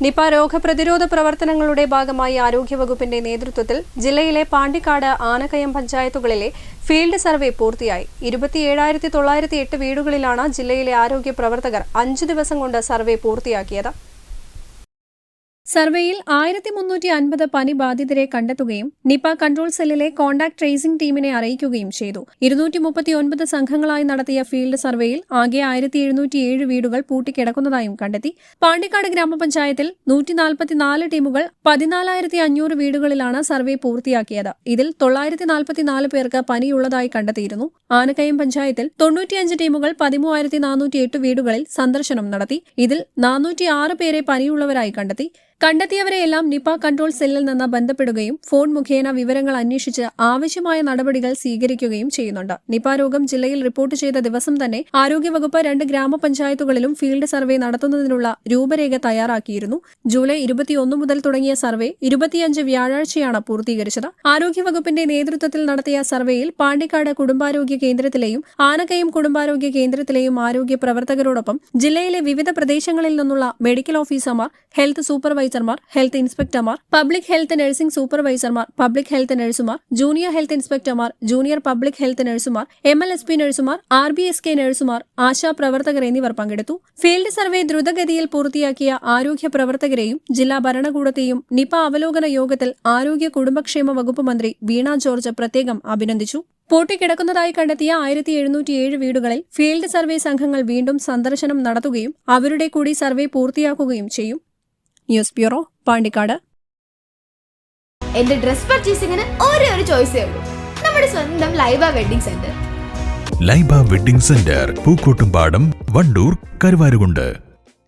Nipah രോഗപ്രതിരോധ പ്രവർത്തനങ്ങളുടെ ഭാഗമായി ആരോഗ്യവകുപ്പിന്റെ നേതൃത്വത്തിൽ ജില്ലയിലെ പാണ്ടിക്കാട് ആനക്കയം പഞ്ചായത്തുകളിലെ ഫീൽഡ് സർവേ പൂർത്തിയായി. ഇരുപത്തിയേഴായിരത്തി തൊള്ളായിരത്തി എട്ട് വീടുകളിലാണ് ജില്ലയിലെ ആരോഗ്യ പ്രവർത്തകർ അഞ്ചു ദിവസം കൊണ്ട് സർവേ പൂർത്തിയാക്കിയത്. സർവേയിൽ ആയിരത്തി മുന്നൂറ്റി അൻപത് പനി ബാധിതരെ കണ്ടെത്തുകയും നിപ കൺട്രോൾ സെല്ലിലെ കോൺടാക്ട് ട്രേസിംഗ് ടീമിനെ അറിയിക്കുകയും ചെയ്തു. ഇരുന്നൂറ്റി മുപ്പത്തിയൊൻപത് സംഘങ്ങളായി നടത്തിയ ഫീൽഡ് സർവേയിൽ ആകെ ആയിരത്തി എഴുന്നൂറ്റി ഏഴ് വീടുകൾ പൂട്ടിക്കിടക്കുന്നതായും കണ്ടെത്തി. പാണ്ടിക്കാട് ഗ്രാമപഞ്ചായത്തിൽ നൂറ്റി നാൽപ്പത്തിനാല് ടീമുകൾ പതിനാലായിരത്തി അഞ്ഞൂറ് വീടുകളിലാണ് സർവേ പൂർത്തിയാക്കിയത്. ഇതിൽ തൊള്ളായിരത്തി നാൽപ്പത്തിനാല് പേർക്ക് പനിയുള്ളതായി കണ്ടെത്തിയിരുന്നു. ആനക്കയം പഞ്ചായത്തിൽ തൊണ്ണൂറ്റിയഞ്ച് ടീമുകൾ പതിമൂവായിരത്തി നാനൂറ്റി എട്ട് വീടുകളിൽ സന്ദർശനം നടത്തി. ഇതിൽ നാനൂറ്റി ആറ് പേരെ പനിയുള്ളവരായി കണ്ടെത്തി. കണ്ടെത്തിയവരെയെല്ലാം നിപ കൺട്രോൾ സെല്ലിൽ നിന്ന് ബന്ധപ്പെടുകയും ഫോൺ മുഖേന വിവരങ്ങൾ അന്വേഷിച്ച് ആവശ്യമായ നടപടികൾ സ്വീകരിക്കുകയും ചെയ്യുന്നുണ്ട്. നിപ രോഗം ജില്ലയിൽ റിപ്പോർട്ട് ചെയ്ത ദിവസം തന്നെ ആരോഗ്യവകുപ്പ് രണ്ട് ഗ്രാമപഞ്ചായത്തുകളിലും ഫീൽഡ് സർവേ നടത്തുന്നതിനുള്ള രൂപരേഖ തയ്യാറാക്കിയിരുന്നു. ജൂലൈ ഇരുപത്തിയൊന്ന് മുതൽ തുടങ്ങിയ സർവേ ഇരുപത്തിയഞ്ച് വ്യാഴാഴ്ചയാണ് പൂർത്തീകരിച്ചത്. ആരോഗ്യവകുപ്പിന്റെ നേതൃത്വത്തിൽ നടത്തിയ സർവേയിൽ പാണ്ടിക്കാട് കുടുംബാരോഗ്യ കേന്ദ്രത്തിലെയും ആനക്കയം കുടുംബാരോഗ്യ കേന്ദ്രത്തിലെയും ആരോഗ്യ പ്രവർത്തകരോടൊപ്പം ജില്ലയിലെ വിവിധ പ്രദേശങ്ങളിൽ നിന്നുള്ള മെഡിക്കൽ ഓഫീസർമാർ ഹെൽത്ത് സൂപ്പർവൈസർമാർ ഹെൽത്ത് ഇൻസ്പെക്ടർമാർ പബ്ലിക് ഹെൽത്ത് നഴ്സിംഗ് സൂപ്പർവൈസർമാർ പബ്ലിക് ഹെൽത്ത് നഴ്സുമാർ ജൂനിയർ ഹെൽത്ത് ഇൻസ്പെക്ടർമാർ ജൂനിയർ പബ്ലിക് ഹെൽത്ത് നഴ്സുമാർ എം എൽ എസ് പി നഴ്സുമാർ ആർ ബി എസ് കെ നഴ്സുമാർ ആശാ പ്രവർത്തകർ എന്നിവർ പങ്കെടുത്തു. ഫീൽഡ് സർവേ ദ്രുതഗതിയിൽ പൂർത്തിയാക്കിയ ആരോഗ്യ പ്രവർത്തകരെയും ജില്ലാ ഭരണകൂടത്തെയും നിപ അവലോകന യോഗത്തിൽ ആരോഗ്യ കുടുംബക്ഷേമ വകുപ്പ് മന്ത്രി വീണ ജോർജ് പ്രത്യേകം അഭിനന്ദിച്ചു. പൂട്ടിക്കിടക്കുന്നതായി കണ്ടെത്തിയ ആയിരത്തി എഴുന്നൂറ്റിയേഴ് വീടുകളിൽ ഫീൽഡ് സർവേ സംഘങ്ങൾ വീണ്ടും സന്ദർശനം നടത്തുകയും അവരുടെ കൂടി സർവേ പൂർത്തിയാക്കുകയും ചെയ്യും. News bureau Pandikkad. എന്റെ ഡ്രസ് പർച്ചേസിംഗിന് ഒരേ ഒരു ചോയ്സേ ഉള്ളൂ. നമ്മുടെ സ്വന്തം Laiba wedding centre. Laiba wedding centre Pookkottumpadam Wandoor Karuvarakundu.